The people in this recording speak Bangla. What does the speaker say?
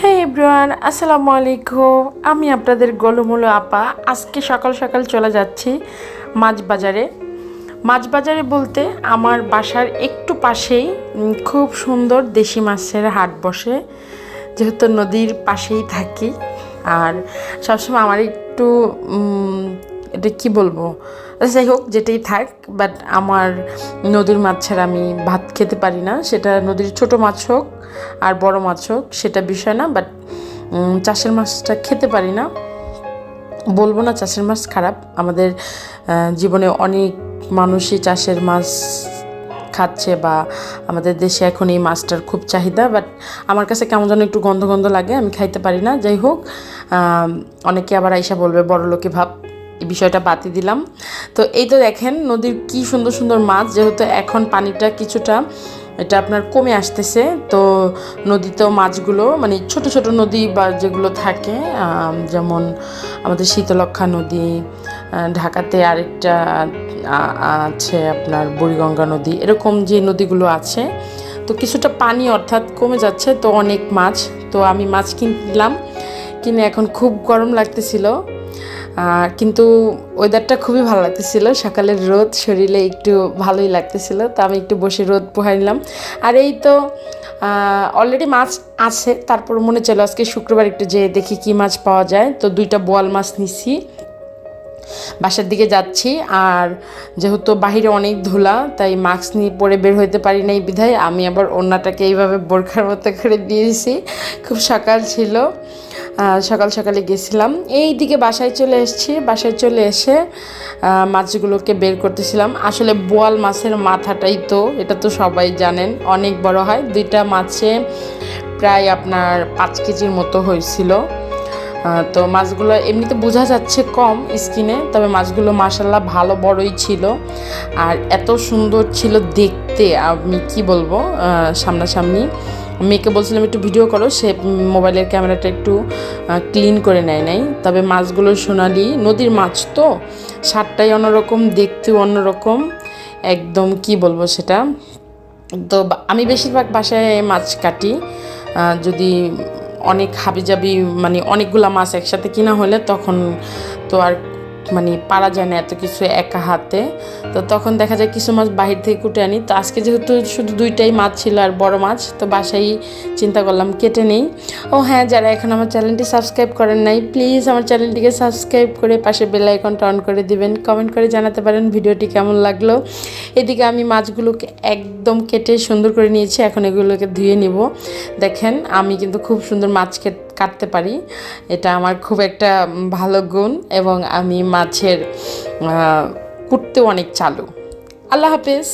হ্যাঁ এভরিওয়ান আসসালামু আলাইকুম আমি আপনাদের গোলমুলো আপা। আজকে সকাল সকাল চলে যাচ্ছি মাছ বাজারে মাছ বাজারে বলতে আমার বাসার একটু পাশেই খুব সুন্দর দেশি মাছের হাট বসে। যেহেতু নদীর পাশেই থাকি। আর সবসময় আমার একটু এটা কি বলব? আচ্ছা, যাই হোক যেটাই থাক বাট আমার নদীর মাছ ছাড়া আমি ভাত খেতে পারি না। সেটা নদীর ছোট মাছ হোক আর বড় মাছ হোক সেটা বিষয় না বাট চাষের মাছটা খেতে পারি না। বলব না চাষের মাছ খারাপ। আমাদের জীবনে অনেক মানুষই চাষের মাছ খাচ্ছে বা আমাদের দেশে এখন এই মাছটার খুব চাহিদা বাট আমার কাছে কেমন যেন একটু গন্ধ গন্ধ লাগে আমি খাইতে পারি না। যাই হোক অনেকে আবার আইসা বলবে বড় লোকে ভাব বিষয়টা বাতি দিলাম। তো এই তো দেখেন নদীর কি সুন্দর সুন্দর মাছ, যেহেতু এখন পানিটা কিছুটা এটা আপনার কমে আসতেছে, তো নদীতেও মাছগুলো মানে ছোট ছোট নদী বা যেগুলো থাকে যেমন আমাদের শীতলক্ষা নদী ঢাকাতে আরেকটা আছে আপনার বুড়িগঙ্গা নদী, এরকম যে নদীগুলো আছে। তো কিছুটা পানি অর্থাৎ কমে যাচ্ছে, তো অনেক মাছ, তো আমি মাছ কিনলাম। কিনে এখন খুব গরম লাগতেছিল। কিন্তু ওয়েদারটা খুবই ভালো লাগতেছিল। সকালের রোদ শরীরে একটু ভালোই লাগতেছিল। তো আমি একটু বসে রোদ পোহাই নিলাম। আর এই তো অলরেডি মাছ আছে। তারপর মনে চলো আজকে শুক্রবার একটু যেয়ে দেখি কি মাছ পাওয়া যায়। তো দুইটা বোয়াল মাছ নিছি। বাসার দিকে যাচ্ছি। আর যেহেতু বাহিরে অনেক ধুলা, তাই মাস্ক নিয়ে পরে বের হইতে পারি নাই বিধায়। আমি আবার ওড়নাটাকে এইভাবে বোরখার মতো করে দিয়েছি। খুব সকাল ছিল। সকাল সকালে গেছিলাম। এই দিকে বাসায় চলে এসেছি। বাসায় চলে এসে মাছগুলোকে বের করতেছিলাম। আসলে বোয়াল মাছের মাথাটাই তো, এটা তো সবাই জানেন। অনেক বড় হয়। দুইটা মাছে প্রায় আপনার পাঁচ কেজির মতো হয়েছিল। তো মাছগুলো এমনিতে বোঝা যাচ্ছে কম স্কিনে, তবে মাছগুলো মাসাল্লাহ ভালো বড়ই ছিল। আর এত সুন্দর ছিল দেখতে, আমি কি বলব সামনাসামনি। মেয়েকে বলছিলাম, একটু ভিডিও করো। সে মোবাইলের ক্যামেরাটা একটু ক্লিন করে নেয় নাই। তবে মাছগুলো সোনালি, নদীর মাছ তো। স্বাদটাই অন্যরকম, দেখতেও অন্যরকম। একদম কি বলব সেটা? তো আমি বেশিরভাগ বাসায় মাছ কাটি। যদি অনেক হাবিজাবি মানে অনেকগুলা মাছ একসাথে কিনা হলে তখন তো আর মানে পারা যায় না এত কিছু একা হাতে। তো তখন দেখা যায় কিছু মাছ বাহির থেকে কুটে আনি। তো আজকে যেহেতু শুধু দুইটাই মাছ ছিল আর বড় মাছ, তো বাসায় চিন্তা করলাম কেটে নেই। ও হ্যাঁ যারা এখন আমার চ্যানেলটি সাবস্ক্রাইব করেন নাই, প্লিজ আমার চ্যানেলটিকে সাবস্ক্রাইব করে পাশে বেল আইকনটা অন করে দিবেন। কমেন্ট করে জানাতে পারেন ভিডিওটি কেমন লাগল। এদিকে আমি মাছগুলোকে একদম কেটে সুন্দর করে নিয়েছি, এখন এগুলোকে ধুয়ে নিব। দেখেন, আমি কিন্তু খুব সুন্দর মাছ কেট- কাটতে পারি। এটা আমার খুব একটা ভালো গুণ এবং আমি মাছের কুটতেও অনেক চালু। আল্লাহ হাফেজ।